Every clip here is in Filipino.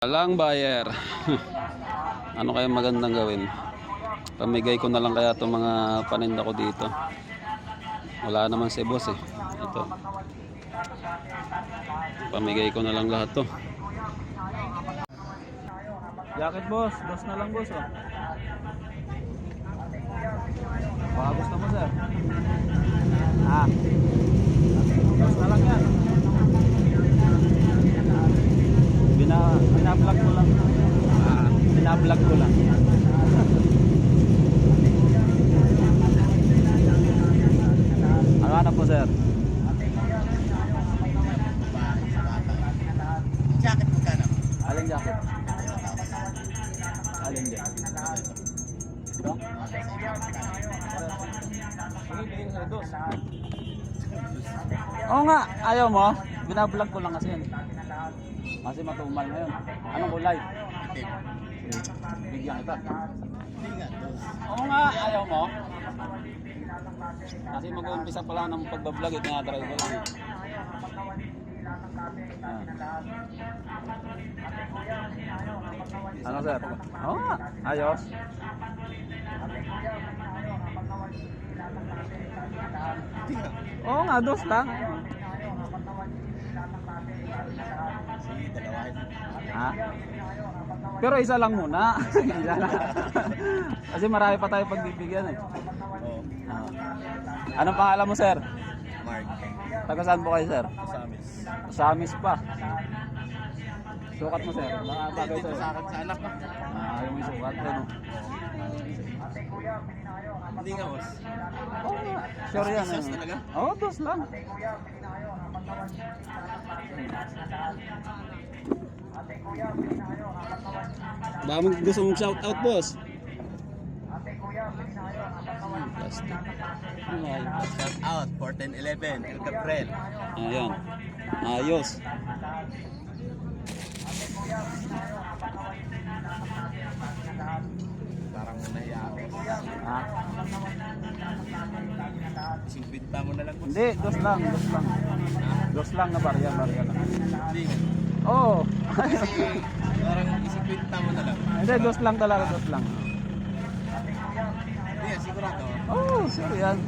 Alang buyer. ano kaya magandang gawin? Pamigay ko na lang kaya itong mga paninda ko dito. Wala naman si boss eh. Ito. Pamigay ko na lang lahat to. Jacket boss, boss na lang boss oh. Baka mo sir. Ah. Boss na lang yan. Bina, binablog ko lang. Ah, binablog ko lang. ano hanap po sir? Jacket mo ka na? Aling jacket? Aling jacket? Ito? Oo nga, ayaw mo? Binablog ko lang kasi yun. Kasi matumal ngayon. Anong kulay? Itim. Bigyan kita. Oo nga, ayaw mo? Kasi mag-uumpisa pa lang ng pagbablog, eh, tinatry ko lang. Ah. Ano sir? Oo nga, ayos. Oo nga, dos lang. Ha? Pero isa lang muna. isa lang. Kasi marami pa tayo pagbibigyan eh. Oo. Ah. Anong pangalan mo sir? Mark. Taga saan po kayo sir? Kasamis. Sa amis pa. Sukat mo sir. Baka bagay Dito sa'yo. sa akin sa anak ko. Ah, ayaw mo yung sukat. Ano? Hindi nga, boss. Oo nga. Sure yan. Dos ano. talaga? Oo, dos lang. Baka mo gusto mong shout out, boss. Shout out, 1411, El Gabriel. Ayan. Ayos. Parang Ha? Ising binta mo na lang. Hindi, dos lang, dos lang. Dos lang na barya, barya lang. Hindi. Kasi parang ising binta mo na lang. Hindi, dos lang talaga, dos lang. Hindi sigurado. Oh, sure yan.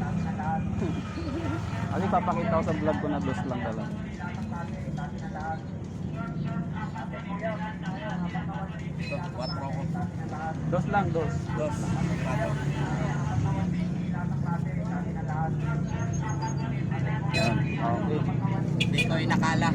Kasi papakita ko sa vlog ko na dos lang talaga. Ito, 4 ko. Dos lang, dos. Dos. Yan, okay. Hindi ko inakala.